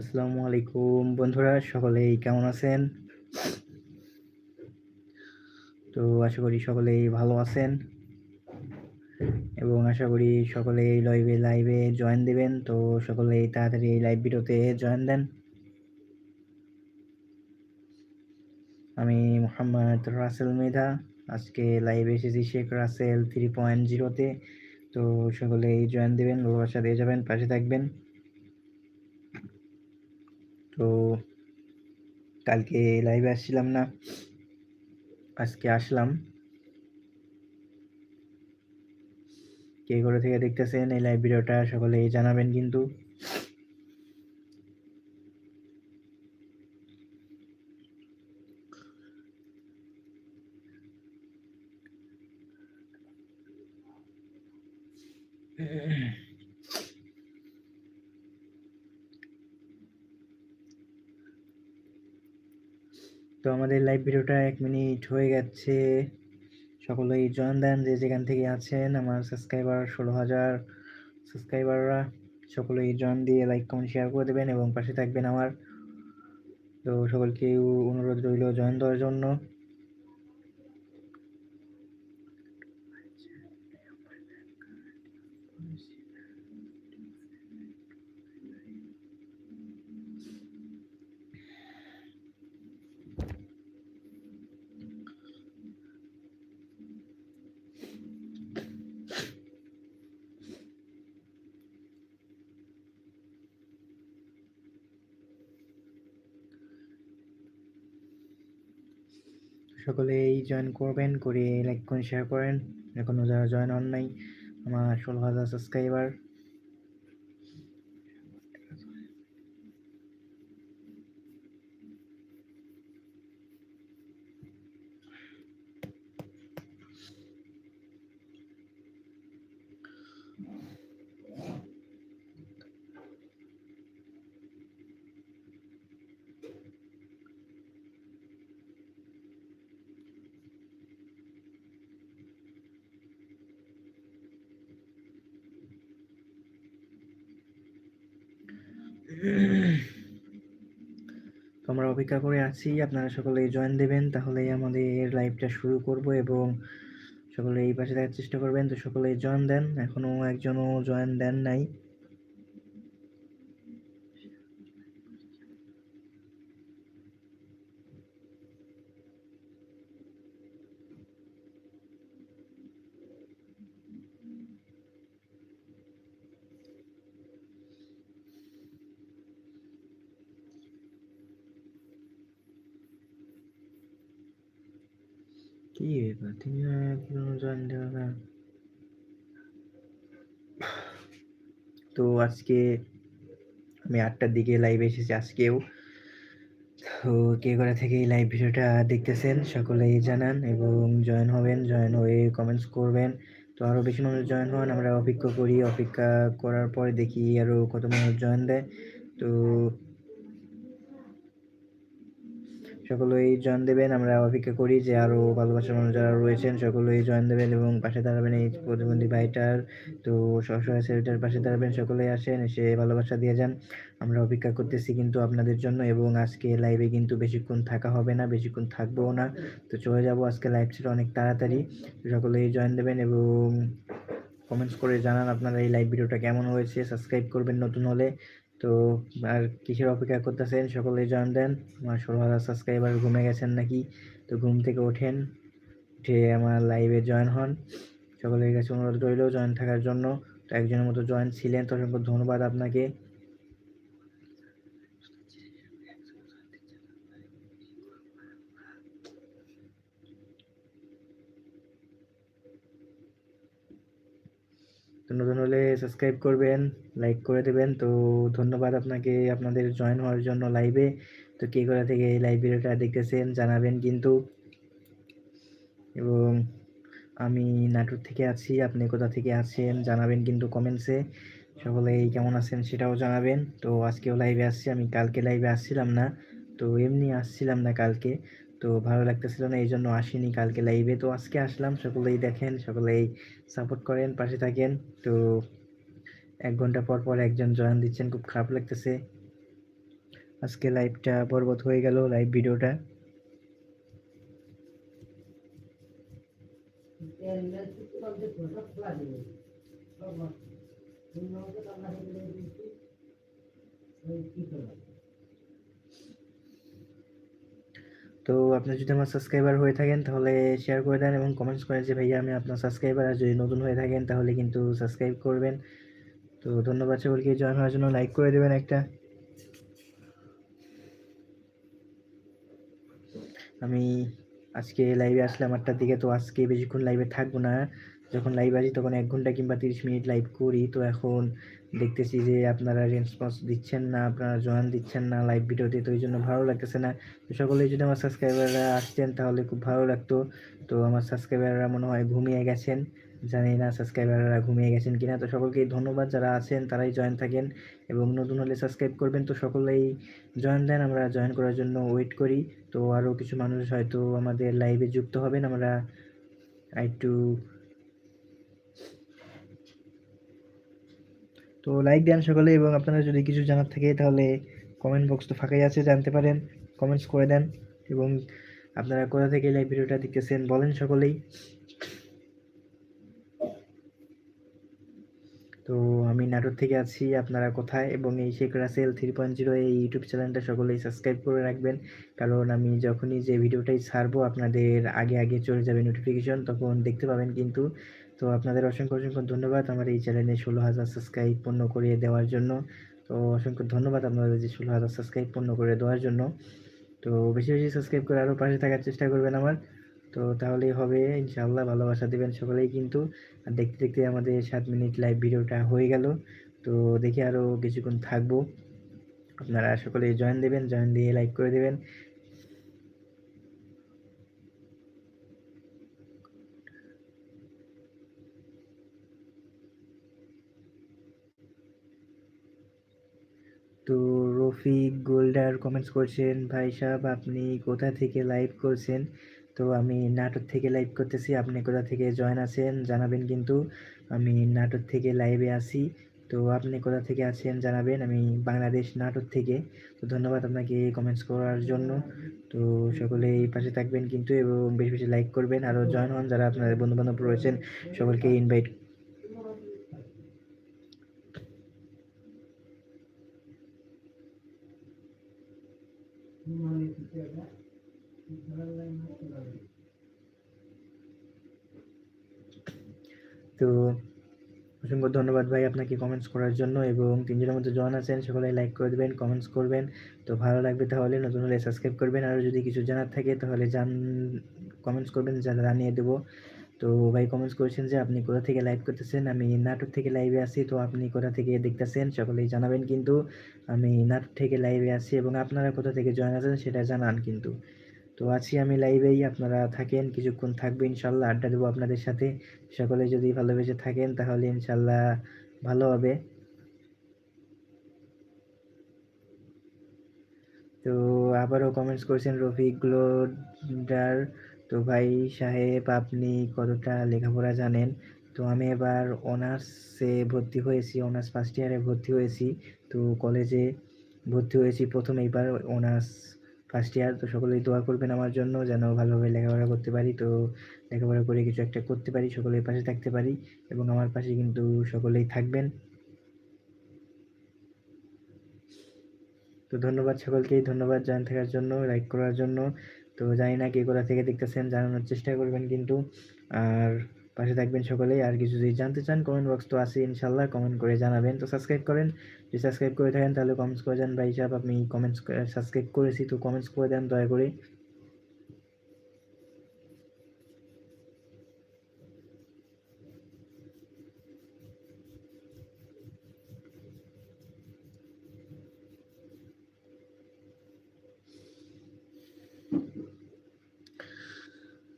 আসসালামু আলাইকুম বন্ধুরা, সকলেই কেমন আছেন? তো আশা করি সকলেই ভালো আছেন এবং আশা করি সকলে এই লাইভে লাইভে জয়েন দিবেন। তো সকলেই তাড়াতাড়ি এই লাইভ ভিডিওতে জয়েন দেন। আমি মোহাম্মদ রাসেল মেধা, আজকে লাইভে এসেছি শেখ রাসেল থ্রি পয়েন্ট জিরোতে তো। সকলেই জয়েন দেবেন ভালোবাসা দিয়ে যাবেন, পাশে থাকবেন। তো কালকে লাইভে আসছিলাম না। আজকে আসলাম। কে করে থেকে দেখতেছেন এই লাইভ ভিডিওটা সকলে জানাবেন কিন্তু তো আমাদের লাইভ ভিডিওটা এক মিনিট হয়ে গেছে। সকলেই জয়েন দেন যে যেখান থেকে আছেন, আমার সাবস্ক্রাইবার ষোলো হাজার সাবস্ক্রাইবাররা সকলেই জয়েন দিয়ে লাইক কমেন্ট শেয়ার করে দেবেন এবং পাশে থাকবেন আমার। তো সকলকে অনুরোধ রইল জয়েন দেওয়ার জন্য। সকলেই জয়েন করবেন করে লাইক করে শেয়ার করেন। এখনও যারা জয়েন হন নাই, আমার ষোলো হাজার সাবস্ক্রাইবার তো আমরা অপেক্ষা করে আছি, আপনারা সকলেই জয়েন দেবেন, তাহলেই আমাদের লাইভটা শুরু করব এবং সকলে এই পাশে দেখার চেষ্টা করবেন। তো সকলেই জয়েন দেন এখনও একজনও জয়েন দেন নাই কি ব্যাপার তুমি এখনও জয়েন দেওয়া না তো আজকে আমি আটটার দিকে লাইভে এসেছি, আজকেও। তো কে করে থেকে এই লাইভ ভিডিওটা দেখতেছেন, সকলেই জানান এবং জয়েন হবেন জয়েন হয়ে কমেন্টস করবেন। তো আরও বেশি মানুষ জয়েন হন, আমরা অপেক্ষা করি। অপেক্ষা করার পরে দেখি আরও কত মানুষ জয়েন দেয়। তো সকলেই জয়েন দেবেন। আমরা অপেক্ষা করি যে আরও ভালোবাসার মানুষ যারা রয়েছেন, সকলেই জয়েন দেবেন এবং পাশে দাঁড়াবেন এই প্রতিবন্ধী ভাইটার। তো সবসময় ছেলেটার পাশে দাঁড়াবেন, সকলেই আসেন, এসে ভালোবাসা দিয়ে যান। আমরা অপেক্ষা করতেছি কিন্তু আপনাদের জন্য এবং আজকে লাইভে কিন্তু বেশিক্ষণ থাকা হবে না, বেশিক্ষণ থাকবেও না। তো চলে যাব, আজকে লাইভ ছিল অনেক তাড়াতাড়ি। সকলেই জয়েন দেবেন এবং কমেন্টস করে জানান আপনারা এই লাইভ ভিডিওটা কেমন হয়েছে। সাবস্ক্রাইব করবেন নতুন হলে। তো আর কিসের অপেক্ষা করতেছেন? সকলেই জয়েন দেন। আমার ষোলো হাজার সাবস্ক্রাইবার ঘুমে গেছেন নাকি? তো ঘুম থেকে ওঠেন, উঠে আমার লাইভে জয়েন হন। সকলের কাছে অনুরোধ রইল জয়েন থাকার জন্য। তো একজনের মতো জয়েন ছিলেন, তো অসংখ্য ধন্যবাদ আপনাকে। নতুন হলে সাবস্ক্রাইব করবেন লাইক করে দেবেন। তো ধন্যবাদ আপনাকে আপনাদের জয়েন হওয়ার জন্য লাইভে তো কে কোথা থেকে এই লাইভ ভিডিওটা দেখতেছেন জানাবেন কিন্তু। এবং আমি নাটুর থেকে আছি, আপনি কোথা থেকে আছেন জানাবেন কিন্তু কমেন্টসে সকলেই কেমন আছেন সেটাও জানাবেন। তো আজকেও লাইভে আসছি, আমি কালকে লাইভে আসছিলাম না। তো এমনি আসছিলাম না কালকে। তো ভালো লাগতেছিল না এই জন্য আসিনি কালকে লাইভে তো আজকে আসলাম, সকলেই দেখেন, সকলেই সাপোর্ট করেন, পাশে থাকেন। তো এক ঘণ্টা পর পর একজন জয়েন দিচ্ছেন, খুব খারাপ লাগতেছে। আজকে লাইভটা বরবত হয়ে গেল লাইভ ভিডিওটা তো আপনি যদি আমার সাবস্ক্রাইবার হয়ে থাকেন, তাহলে শেয়ার করে দেন এবং কমেন্টস করেন যে, ভাইয়া, আমি আপনার সাবস্ক্রাইবার আর যদি নতুন হয়ে থাকেন, তাহলে কিন্তু সাবস্ক্রাইব করবেন। তো ধন্যবাদ সকলকে জয়েন হওয়ার জন্য লাইক করে দেবেন একটা। আমি আজকে লাইভে আসলাম আটটার দিকে, তো আজকে বেশিক্ষণ লাইভে থাকব না। যখন লাইভ আসি, তখন এক ঘণ্টা কিংবা তিরিশ মিনিট লাইভ করি। তো এখন দেখতেছি যে আপনারা রেসপন্স দিচ্ছেন না, আপনারা জয়েন দিচ্ছেন না লাইভ ভিডিওতে তো এই জন্য ভালো লাগতেছে না। তো সকলেই যদি আমার সাবস্ক্রাইবাররা আসতেন, তাহলে খুব ভালো লাগতো। তো আমার সাবস্ক্রাইবাররা মনে হয় ঘুমিয়ে গেছেন। জানি না সাবস্ক্রাইবাররা ঘুমিয়ে গেছেন কিনা। তো সকলকেই ধন্যবাদ, যারা আছেন, তারাই জয়েন থাকেন এবং নতুন হলে সাবস্ক্রাইব করবেন। তো সকলেই জয়েন দেন, আমরা জয়েন করার জন্য ওয়েট করি। তো আরও কিছু মানুষ হয়তো আমাদের লাইভে যুক্ত হবেন। আমরা একটু তো লাইক দেন সকলে এবং আপনারা যদি কিছু জানার থাকে তাহলে কমেন্ট বক্স তো ফাঁকাই আছে, জানতে পারেন কমেন্টস করে দেন এবং আপনারা কোথা থেকে লাইভ ভিডিওটা দেখতেছেন বলেন সকলেই। তো আমি নাটোর থেকে আছি, আপনারা কোথায়? এবং এই Sheikh Rasel three point zero এই ইউটিউব চ্যানেলটা সকলেই সাবস্ক্রাইব করে রাখবেন। কারণ আমি যখনই যে ভিডিওটাই ছাড়বো, আপনাদের আগে আগে চলে যাবে নোটিফিকেশন তখন দেখতে পাবেন কিন্তু তো আপনাদের অসংখ্য অসংখ্য ধন্যবাদ আমার এই চ্যানেলে ষোলো হাজার সাবস্ক্রাইব পূর্ণ করিয়ে দেওয়ার জন্য। তো অসংখ্য ধন্যবাদ আপনাদের যে ষোলো হাজার সাবস্ক্রাইব পূর্ণ করে দেওয়ার জন্য। তো বেশি বেশি সাবস্ক্রাইব করে আরও পাশে থাকার চেষ্টা করবেন আমার। তো তাহলেই হবে, ইনশাআল্লাহ ভালোবাসা দেবেন সকলেই কিন্তু। আর দেখতে দেখতে আমাদের সাত মিনিট লাইভ ভিডিওটা হয়ে গেল। তো দেখি আরও কিছুক্ষণ থাকব। আপনারা সকলে জয়েন দেবেন জয়েন দিয়ে লাইক করে দেবেন। তো রফিক গোল্ডার কমেন্টস করছেন, ভাই সাহেব, আপনি কোথা থেকে লাইভ করছেন? তো আমি নাটক থেকে লাইভ করতেছি, আপনি কোথা থেকে জয়েন আছেন জানাবেন কিন্তু। আমি নাটক থেকে লাইভে আসি তো আপনি কোথা থেকে আছেন জানাবেন, আমি বাংলাদেশ নাটক থেকে। তো ধন্যবাদ আপনাকে কমেন্টস করার জন্য। তো সকলেই পাশে থাকবেন কিন্তু এবং বেশি বেশি লাইক করবেন। আরও জয়েন হন যারা আপনাদের বন্ধুবান্ধব রয়েছেন, সকলকে ইনভাইট তো অসংখ্য ধন্যবাদ ভাই আপনাকে কমেন্টস করার জন্য এবং তিনজনের মধ্যে জয়েন আছেন সকলে লাইক করে দেবেন কমেন্টস করবেন। তো ভালো লাগবে তাহলে নতুন হলে সাবস্ক্রাইব করবেন। আর যদি কিছু জানার থাকে তাহলে জান কমেন্টস করবেন জানিয়ে দেবো। তো ভাই কমেন্টস করেছেন যে আপনি কোথা থেকে লাইভ করতেছেন? আমি নাটক থেকে লাইভে আসি তো আপনি কোথা থেকে দেখতেছেন? সকলেই জানাবেন কিন্তু। আমি নাটক থেকে লাইভে আসি এবং আপনারা কোথা থেকে জয়েন আছেন সেটা জানান কিন্তু। তো আছি আমি লাইভেই আপনারা থাকেন, কিছুক্ষণ থাকবে, ইনশাল্লাহ আড্ডা দেবো আপনাদের সাথে। সকলে যদি ভালোবেসে থাকেন, তাহলে ইনশাল্লাহ ভালো হবে। তো আবারও কমেন্টস করছেন রফিক গ্লোডার। তো ভাই সাহেব, আপনি কতটা লেখাপড়া জানেন? তো আমি এবার অনার্সে ভর্তি হয়েছি, অনার্স ফার্স্ট ইয়ারে ভর্তি হয়েছি। তো কলেজে ভর্তি হয়েছি, প্রথম এইবার অনার্স ফার্স্ট ইয়ার তো সকলেই দোয়া করবেন আমার জন্য, যেন ভালোভাবে লেখাপড়া করতে পারি। তো লেখাপড়া করে কিছু একটা করতে পারি, সকলের পাশে থাকতে পারি এবং আমার পাশে কিন্তু সকলেই থাকবেন। তো ধন্যবাদ সকলকেই ধন্যবাদ জয়েন থাকার জন্য লাইক করার জন্য। তো জানি না কে কোথা থেকে দেখতেছেন, জানানোর চেষ্টা করবেন কিন্তু। আর পাশে থাকবেন সকলেই। আর কিছু যদি জানতে চান কমেন্ট বক্স তো আছে ইনশাল্লাহ কমেন্ট করে জানাবেন। তো সাবস্ক্রাইব করেন। যদি সাবস্ক্রাইব করে থাকেন, তাহলে কমেন্টস করে যান। ভাই সাহেব, আপনি কমেন্টস সাবস্ক্রাইব করেছি, তো কমেন্টস করে দেন দয়া করে।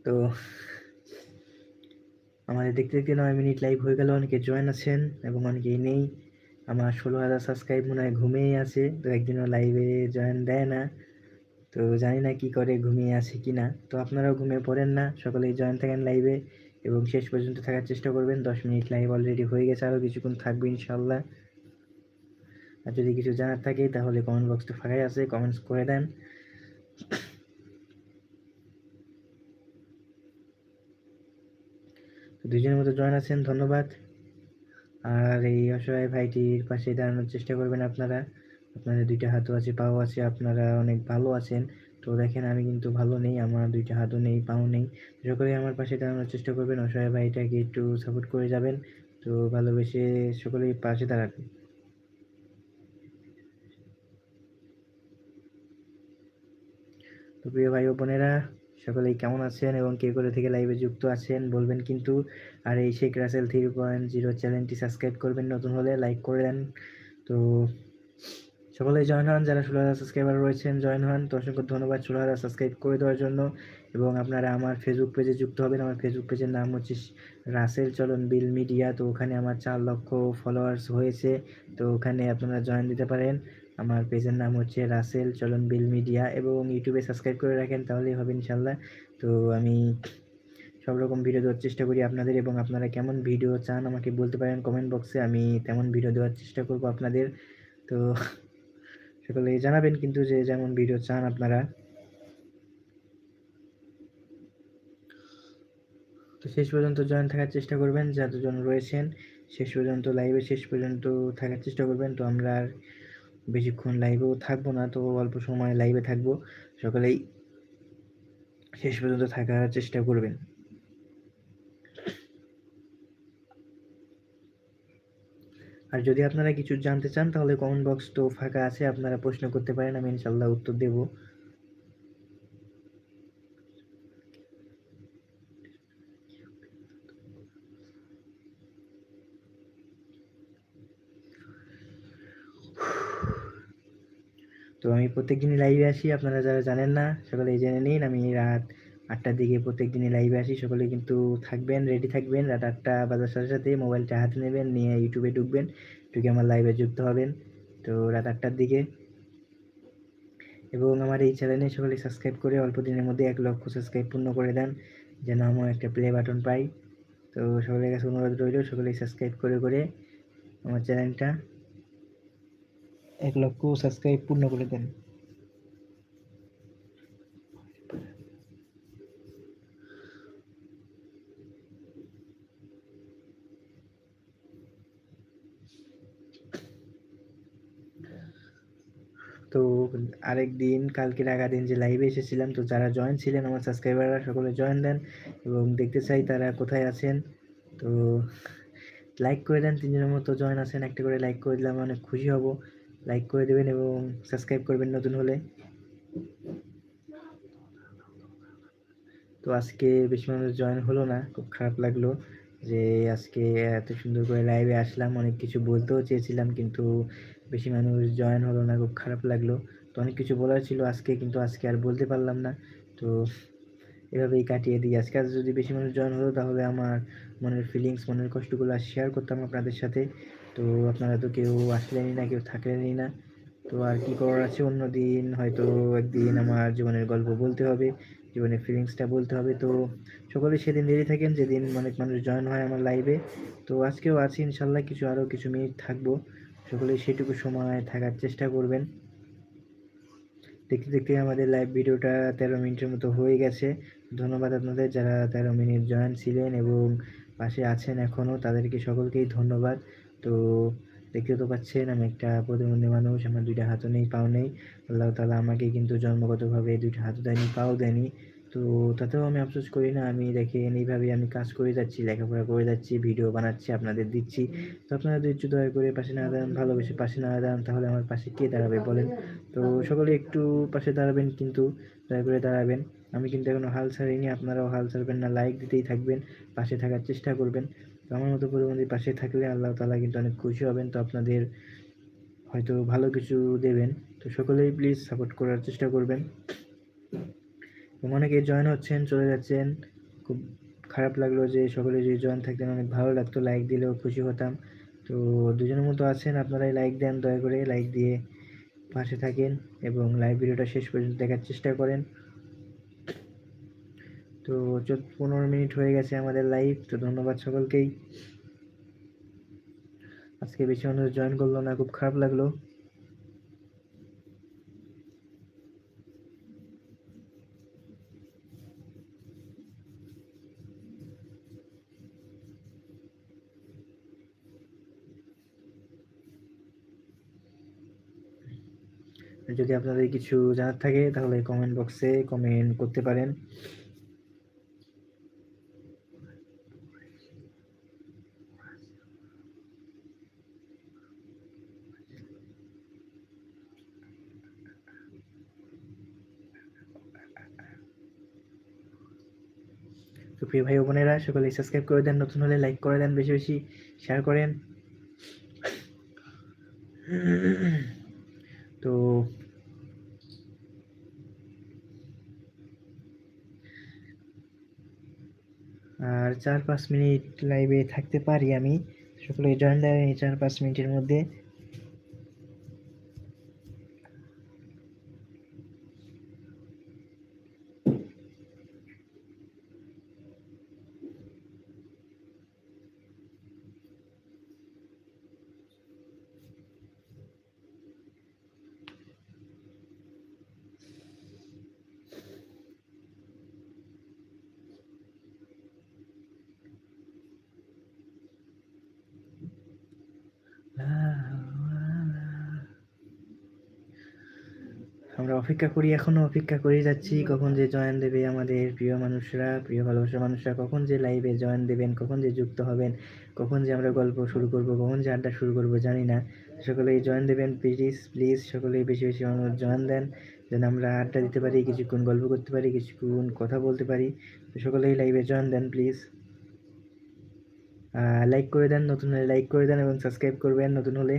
তো দেখতে দেখতে নয় মিনিট লাইভ হয়ে গেল, অনেকে জয়েন আছেন এবং অনেকেই নেই। আমার ষোলো হাজার সাবস্ক্রাইব মনে হয় ঘুমিয়েই আছে, তো একদিনও লাইভে জয়েন দেয় না। তো জানি না কি করে, ঘুমিয়ে আছে কি না। তো আপনারাও ঘুমিয়ে পড়েন না, সকলেই জয়েন থাকেন লাইভে এবং শেষ পর্যন্ত থাকার চেষ্টা করবেন। দশ মিনিট লাইভ অলরেডি হয়ে গেছে, আরও কিছুক্ষণ থাকবে ইনশাল্লাহ আর যদি কিছু জানার থাকে, তাহলে কমেন্ট বক্সটা ফাঁকাই আছে কমেন্টস করে দেন। দুজনের মতো জয়েন আছেন, ধন্যবাদ। আর এই অসহায় ভাইটির পাশে দাঁড়ানোর চেষ্টা করবেন আপনারা। আপনাদের দুইটা হাতও আছে, পাও আছে, আপনারা অনেক ভালো আছেন। তো দেখেন, আমি কিন্তু ভালো নেই, আমার দুইটা হাতও নেই, পাও নেই। সকলেই আমার পাশে দাঁড়ানোর চেষ্টা করবেন, অসহায় ভাইটাকে একটু সাপোর্ট করে যাবেন। তো ভালোবেসে সকলেই পাশে দাঁড়াবেন তো প্রিয় ভাই ও বোনেরা সকলেই কেমন আছেন এবং কে করে থেকে লাইভে যুক্ত আছেন বলবেন কিন্তু। আর এই Sheikh Rasel three point zero চ্যানেলটি সাবস্ক্রাইব করবেন, নতুন হলে লাইক করে দেন। তো সকলেই জয়েন হন, যারা ষোলো হাজার সাবস্ক্রাইবার রয়েছেন জয়েন হন। তো অসংখ্য ধন্যবাদ ষোলো হাজার সাবস্ক্রাইব করে দেওয়ার জন্য। এবং আপনারা আমার ফেসবুক পেজে যুক্ত হবেন। আমার ফেসবুক পেজের নাম হচ্ছে রাসেল চলন বিল মিডিয়া। তো ওখানে আমার চার লক্ষ ফলোয়ার্স হয়েছে। তো ওখানে আপনারা জয়েন দিতে পারেন। আমার পেজের নাম হচ্ছে রাসেল চলন বিল মিডিয়া এবং ইউটিউবে সাবস্ক্রাইব করে রাখেন, তাহলেই হবে ইনশাল্লাহ তো আমি সব রকম ভিডিও দেওয়ার চেষ্টা করি আপনাদের এবং আপনারা কেমন ভিডিও চান আমাকে বলতে পারেন কমেন্ট বক্সে আমি তেমন ভিডিও দেওয়ার চেষ্টা করব আপনাদের। তো সকলে জানাবেন কিন্তু যে যেমন ভিডিও চান আপনারা। তো শেষ পর্যন্ত জয়েন থাকার চেষ্টা করবেন যতজন রয়েছেন, শেষ পর্যন্ত লাইভে শেষ পর্যন্ত থাকার চেষ্টা করবেন। তো আমরা আর বেশিক্ষণ লাইভেও থাকব না, তো অল্প সময় লাইভে থাকব। সকালেই শেষ পর্যন্ত থাকার চেষ্টা করবেন। আর যদি আপনারা কিছু জানতে চান, তাহলে কমেন্ট বক্স তো ফাঁকা আছে, আপনারা প্রশ্ন করতে পারেন, আমি ইনশাল্লাহ উত্তর দেব। তো আমি প্রত্যেক দিনই লাইভে আসি, আপনারা যারা জানেন না সকালে জেনে নিন। আমি রাত আটটার দিকে প্রত্যেক দিনই লাইভে আসি সকলে কিন্তু থাকবেন রেডি থাকবেন। রাত আটটা বাজার সাথে সাথে মোবাইলটা হাতে নেবেন, নিয়ে ইউটিউবে ঢুকবেন, ঢুকে আমার লাইভে যুক্ত হবেন। তো রাত আটটার দিকে। এবং আমার এই চ্যানেলে সকলে সাবস্ক্রাইব করে অল্প দিনের মধ্যে এক লক্ষ সাবস্ক্রাইব পূর্ণ করে দেন, যেন আমার একটা প্লে বাটন পাই। তো সকলের কাছে অনুরোধ রইল, সকলেই সাবস্ক্রাইব করে করে আমার চ্যানেলটা এক লক্ষ সাবস্ক্রাইব পূর্ণ করে দেন। তো আরেক দিন, কালকের আগা দিন যে লাইভে এসেছিলাম, তো যারা জয়েন ছিলেন, আমার সাবস্ক্রাইবাররা সকলে জয়েন দেন এবং দেখতে চাই তারা কোথায় আছেন। তো লাইক করে দেন, তিনজনের মতো জয়েন আছেন, একটা করে লাইক করে দিলে আমি অনেক খুশি হব। লাইক করে দেবেন এবং সাবস্ক্রাইব করবেন নতুন হলে। তো আজকে বেশি মানুষ জয়েন হলো না, খুব খারাপ লাগল যে আজকে এত সুন্দর করে লাইভে আসলাম, অনেক কিছু বলতেও চেয়েছিলাম কিন্তু বেশি মানুষ জয়েন হলো না, খুব খারাপ লাগল। তো অনেক কিছু বলার ছিল আজকে কিন্তু আজকে আর বলতে পারলাম না। তো এভাবেই কাটিয়ে দিই। আজকে আজ যদি বেশি মানুষ জয়েন হতো তাহলে আমার মনের ফিলিংস মনের কষ্টগুলো শেয়ার করতাম আপনাদের সাথে। তো আপনারা তো কেউ আসলেনই না, কেউ থাকলেনই না। তো আর কি করার আছে? অন্য দিন হয়তো একদিন আমার জীবনের গল্প বলতে হবে, জীবনের ফিলিংসটা বলতে হবে। তো সকলে সেদিন রেডি থাকেন, যেদিন অনেক মানুষ জয়েন হয় আমার লাইভে তো আজকেও আছি ইনশাল্লাহ কিছু আরও কিছু মিনিট থাকব। সকলে সেটুকু সময় থাকার চেষ্টা করবেন। দেখতে দেখতে আমাদের লাইভ ভিডিওটা তেরো মিনিটের মতো হয়ে গেছে। ধন্যবাদ আপনাদের যারা তেরো মিনিট জয়েন ছিলেন এবং পাশে আছেন এখনও তাদেরকে সকলকেই ধন্যবাদ। তো দেখতে তো পাচ্ছেন, আমি একটা প্রতিবন্ধী মানুষ, আমার দুইটা হাতও নেই, পাও নেই। আল্লাহ তালা আমাকে কিন্তু জন্মগতভাবে দুইটা হাতও দেয়নি, পাও দেয়নি। তো তাতেও আমি আফসোস করি না, আমি দেখেন এইভাবে আমি কাজ করে যাচ্ছি, লেখাপড়া করে যাচ্ছি, ভিডিও বানাচ্ছি, আপনাদের দিচ্ছি। তো আপনারা ধৈর্য দয়া করে পাশে না দাঁড়ান, ভালোবেসে পাশে না দাঁড়ান, তাহলে আমার পাশে কে দাঁড়াবে বলেন? তো সকলে একটু পাশে দাঁড়াবেন কিন্তু, দয়া করে দাঁড়াবেন। আমি কিন্তু এখনও হাল ছাড়িনি, আপনারাও হাল ছাড়বেন না লাইক দিতেই থাকবেন, পাশে থাকার চেষ্টা করবেন। আমার মতো প্রতিবন্ধী পাশে থাকলে আল্লাহ তালা কিন্তু অনেক খুশি হবেন। তো আপনাদের হয়তো ভালো কিছু দেবেন। তো সকলেই প্লিজ সাপোর্ট করার চেষ্টা করবেন। অনেকে জয়েন হচ্ছেন, চলে যাচ্ছেন। খুব খারাপ লাগল যে সকলে যদি জয়েন থাকতেন, অনেক ভালো লাগতো। লাইক দিলেও খুশি হতাম। তো দুজনের মতো আছেন, আপনারাই লাইক দেন, দয়া করে লাইক দিয়ে পাশে থাকেন এবং লাইভ ভিডিওটা শেষ পর্যন্ত দেখার চেষ্টা করেন। তো পনেরো মিনিট হয়ে গেছে আমাদের লাইভ তো ধন্যবাদ সকলকেই। আজকে বেশি মানুষ জয়েন করল না, খুব খারাপ লাগল। যদি আপনাদের কিছু জানার থাকে, তাহলে কমেন্ট বক্সে কমেন্ট করতে পারেন। তো প্রিয় ভাই বোনেরা, সকলে সাবস্ক্রাইব করে দেন, নতুন হলে লাইক করে দেন, বেশি বেশি শেয়ার করেন। তো আর চার পাঁচ মিনিট লাইভে থাকতে পারি আমি। সকলে জয়েন এই চার পাঁচ মিনিটের মধ্যে। আমরা অপেক্ষা করি, এখনও অপেক্ষা করে যাচ্ছি কখন যে জয়েন দেবে আমাদের প্রিয় মানুষরা, প্রিয় ভালোবাসার মানুষরা, কখন যে লাইভে জয়েন দেবেন, কখন যে যুক্ত হবেন, কখন যে আমরা গল্প শুরু করব, কখন যে আড্ডা শুরু করব জানি না। সকলেই জয়েন দেবেন প্লিজ প্লিজ সকলেই বেশি বেশি মানুষ জয়েন দেন, যেন আমরা আড্ডা দিতে পারি, কিছুক্ষণ গল্প করতে পারি, কিছুক্ষণ কথা বলতে পারি। তো সকলেই লাইভে জয়েন দেন প্লিজ লাইক করে দেন, নতুন হলে লাইক করে দেন এবং সাবস্ক্রাইব করবেন নতুন হলে।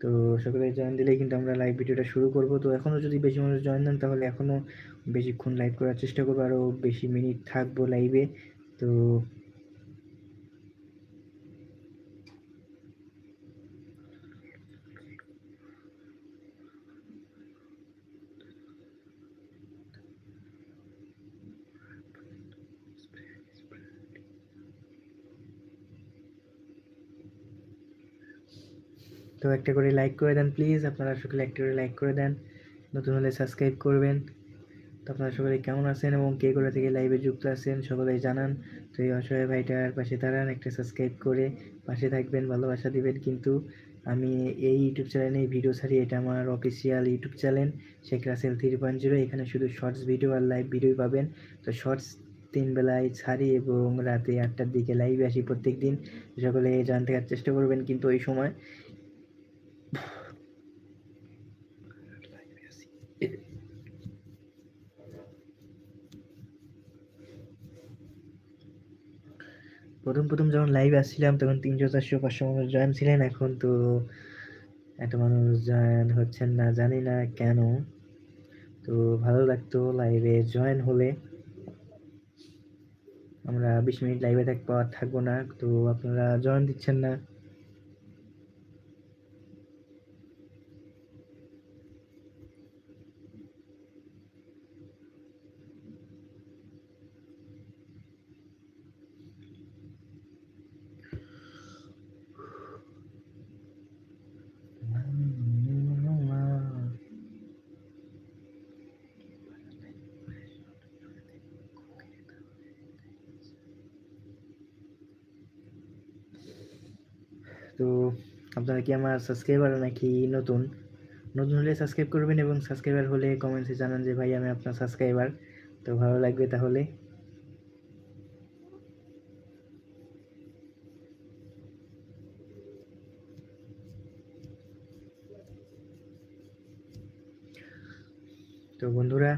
তো সকলে জয়েন দিলেই কিন্তু আমরা লাইভ ভিডিওটা শুরু করব। তো এখনও যদি বেশি মানুষ জয়েন দেন, তাহলে এখনও বেশিক্ষণ লাইভ করার চেষ্টা করব। আরও বেশি মিনিট থাকব লাইভে তো তো একটা করে লাইক করে দেন প্লিজ আপনারা সকলে একটা করে লাইক করে দেন। নতুন হলে সাবস্ক্রাইব করবেন। তো আপনারা সকলে কেমন আছেন এবং কে করে থেকে লাইভে যুক্ত আছেন সকলেই জানান। তো এই অসহায় ভাইটার পাশে দাঁড়ান, একটা সাবস্ক্রাইব করে পাশে থাকবেন, ভালোবাসা দিবেন। কিন্তু আমি এই ইউটিউব চ্যানেলে ভিডিও ছাড়ি এটা আমার official YouTube channel Sheikh Rasel three point zero এখানে শুধু শর্টস ভিডিও আর লাইভ ভিডিও পাবেন। তো শর্টস তিন বেলায় ছাড়ি এবং রাতে আটটার দিকে লাইভে আসি প্রত্যেক দিন সকলে জানতে চেষ্টা করবেন কিন্তু ওই সময়। প্রথম প্রথম যখন লাইভ আসছিলাম, তখন তিনশো, চারশো, পাঁচশো মানুষ জয়েন ছিলেন এখন তো এত মানুষ জয়েন হচ্ছেন না, জানি না কেন। তো ভালো লাগতো লাইভে জয়েন হলে। আমরা বিশ মিনিট লাইভে থাকব, আর থাকব না, তো আপনারা জয়েন দিচ্ছেন না। তো আপনারা কি আমার সাবস্ক্রাইবার নাকি নতুন? নতুন হলে সাবস্ক্রাইব করবেন এবং সাবস্ক্রাইবার হলে কমেন্টসে জানান যে, ভাই, আমি আপনার সাবস্ক্রাইবার তো ভালো লাগবে তাহলে। তো বন্ধুরা,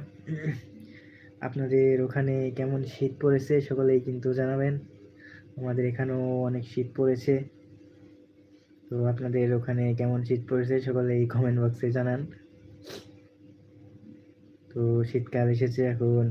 আপনাদের ওখানে কেমন শীত পড়েছে সকলেই কিন্তু জানাবেন। আমাদের এখানেও অনেক শীত পড়েছে। তো আপনাদের ওখানে কেমন শীত পড়েছে সকলে এই কমেন্ট বক্সে জানান। তো শীতকাল এসেছে এখন।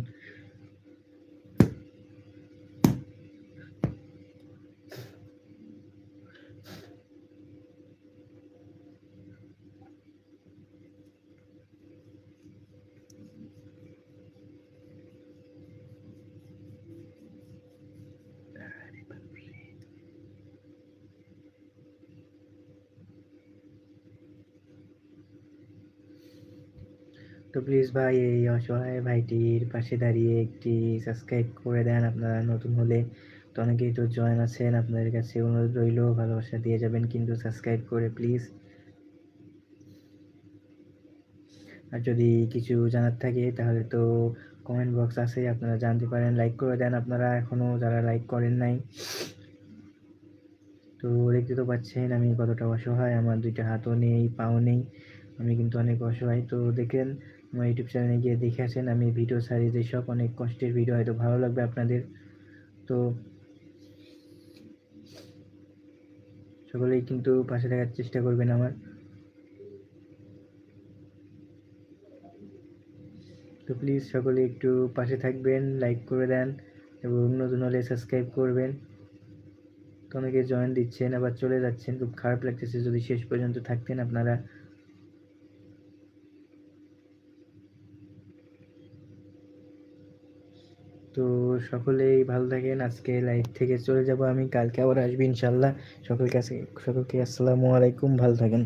তো প্লিজ ভাই, এই অসহায় ভাইটির পাশে দাঁড়িয়ে একটি সাবস্ক্রাইব করে দেন আপনারা। নতুন হলে তো অনেকেই তো জয়েন আছেন, আপনাদের কাছে অনুরোধ রইল, ভালোবাসা দিয়ে যাবেন কিন্তু সাবস্ক্রাইব করে প্লিজ আর যদি কিছু জানার থাকে তাহলে তো কমেন্ট বক্স আছে, আপনারা জানতে পারেন। লাইক করে দেন আপনারা এখনও যারা লাইক করেন নাই। তো দেখতে তো পাচ্ছেন, আমি কতটা অসহায়, আমার দুইটা হাতও নেই, পাও নেই, আমি কিন্তু অনেক অসহায়। তো দেখেন আমার ইউটিউব চ্যানেলে গিয়ে দেখে আসেন। আমি ভিডিও ছাড়ি যেসব অনেক কষ্টের ভিডিও হয়তো ভালো লাগবে আপনাদের। তো সকলেই কিন্তু পাশে থাকার চেষ্টা করবেন আমার। তো প্লিজ সকলে একটু পাশে থাকবেন লাইক করে দেন এবং নতুন হলে সাবস্ক্রাইব করবেন। তো অনেকে জয়েন দিচ্ছেন, আবার চলে যাচ্ছেন। খুব খারাপ লাগতেছে যদি শেষ পর্যন্ত থাকতেন আপনারা তো সকলেই ভালো থাকেন। আজকে লাইভ থেকে চলে যাব আমি। কালকে আবার আসবি ইনশাল্লাহ সকলকে সকলকে আসসালামু আলাইকুম। ভালো থাকেন।